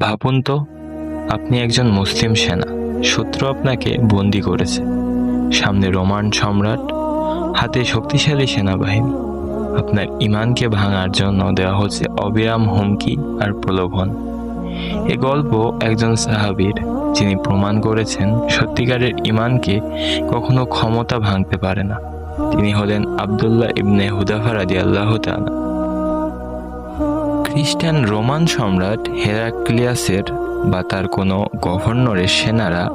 ভাবুন তো, আপনি একজন মুসলিম সেনা। শত্রু আপনাকে বন্দি করেছে। সামনে রোমান সম্রাট, হাতে শক্তিশালী সেনাবাহিনী। আপনার ইমানকে ভাঙার জন্য দেওয়া হচ্ছে অবিরাম হুমকি আর প্রলোভন। এ গল্প একজন সাহাবীর, যিনি প্রমাণ করেছেন সত্যিকারের ইমানকে কখনো ক্ষমতা ভাঙতে পারে না। তিনি হলেন আবদুল্লাহ ইবনে হুদাফা রাদি আল্লাহ খ্রিস্টান রোমান সম্রাট হেরাক্লিয়াসের বা তার কোনো গভর্নরের সেনারা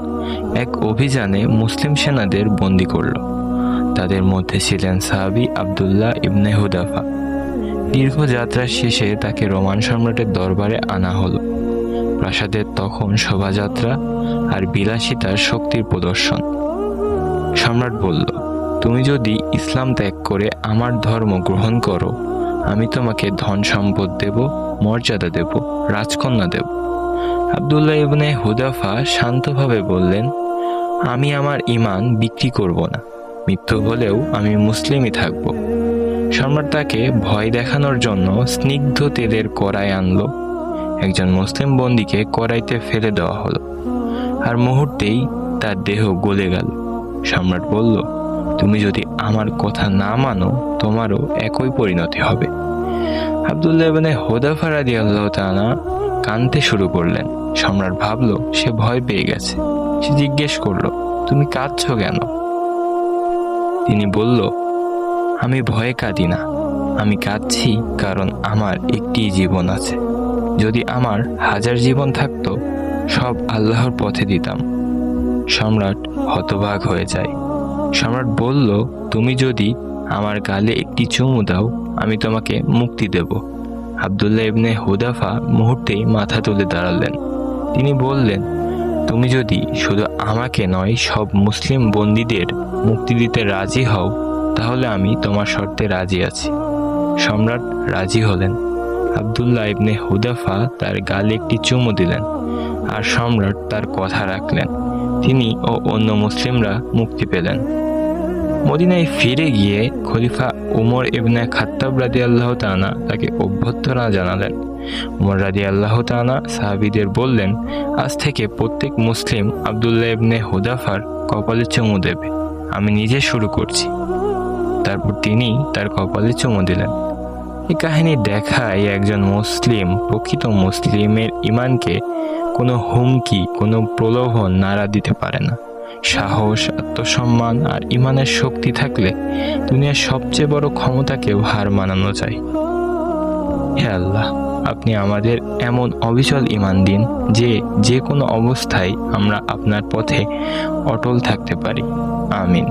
এক অভিযানে মুসলিম সেনাদের বন্দি করল। তাদের মধ্যে ছিলেন সাহাবি আবদুল্লাহ ইবনে হুদাফা। দীর্ঘ যাত্রার শেষে তাকে রোমান সম্রাটের দরবারে আনা হলো। প্রাসাদের তখন শোভাযাত্রা আর বিলাসিতার শক্তির প্রদর্শন। সম্রাট বলল, তুমি যদি ইসলাম ত্যাগ করে আমার ধর্ম গ্রহণ করো আমি তোমাকে ধন সম্পদ দেব, মর্যাদা দেব, রাজকন্যা দেব। আবদুল্লাহ ইবনে হুদাফা শান্তভাবে বললেন, আমি আমার ইমান বিক্রি করব না। মৃত্যু হলেও আমি মুসলিমই থাকব। সম্রাট তাকে ভয় দেখানোর জন্য স্নিগ্ধ তেলের কড়াই আনলো। একজন মুসলিম বন্দীকে কড়াইতে ফেলে দেওয়া হলো। আর মুহূর্তেই তার দেহ গলে গেল। সম্রাট বলল, তুমি যদি আমার কথা না মানো তোমারও একই পরিণতি হবে। আবদুল্লাহ ইবনে রাদি আল্লাহ তাআলা কানতে শুরু করলেন। সম্রাট ভাবল, সে ভয় পেয়ে গেছে। সে জিজ্ঞেস করল, তুমি কাঁদছ কেন? তিনি বলল, আমি ভয়ে কাঁদি না। আমি কাঁদছি কারণ আমার একটি জীবন আছে। যদি আমার হাজার জীবন থাকতো, সব আল্লাহর পথে দিতাম। সম্রাট হতবাক হয়ে যায়। সম্রাট বলল, তুমি যদি আমার গালে একটি চুমু দাও, আমি তোমাকে মুক্তি দেব। আবদুল্লাহ ইবনে হুদাফা মুহূর্তেই মাথা তুলে দাঁড়ালেন। তিনি বললেন, তুমি যদি শুধু আমাকে নয়, সব মুসলিম বন্দীদের মুক্তি দিতে রাজি হও, তাহলে আমি তোমার শর্তে রাজি আছি। সম্রাট রাজি হলেন। আবদুল্লাহ ইবনে হুদাফা তার গালে একটি চুমু দিলেন আর সম্রাট তার কথা রাখলেন। তিনি ও অন্য মুসলিমরা মুক্তি পেলেন। মদিনায় ফিরে গিয়ে খলিফা উমর ইবনে খাত্তাব রাদি আল্লাহ তানা তাকে অভ্যর্থনা জানালেন। উমর রাদি আল্লাহ তানা সাহাবিদের বললেন, আজ থেকে প্রত্যেক মুসলিম আবদুল্লাহ ইবনে হুদাফার কপালে চুমু দেবে। আমি নিজে শুরু করছি। তারপর তিনি তার কপালে চুমু দিলেন। এই কাহিনী দেখায় একজন মুসলিম, প্রকৃত মুসলিমের ইমানকে কোনো হুমকি, কোনো প্রলোভন, নাড়া দিতে পারে না। সাহস, আত্মসম্মান আর ইমানের শক্তি থাকলে দুনিয়ার সবচেয়ে বড় ক্ষমতাকেও হার মানানো যায়। হে আল্লাহ, আপনি আমাদের এমন অবিচল ইমান দিন যে যে কোনো অবস্থায় আমরা আপনার পথে অটল থাকতে পারি। আমিন।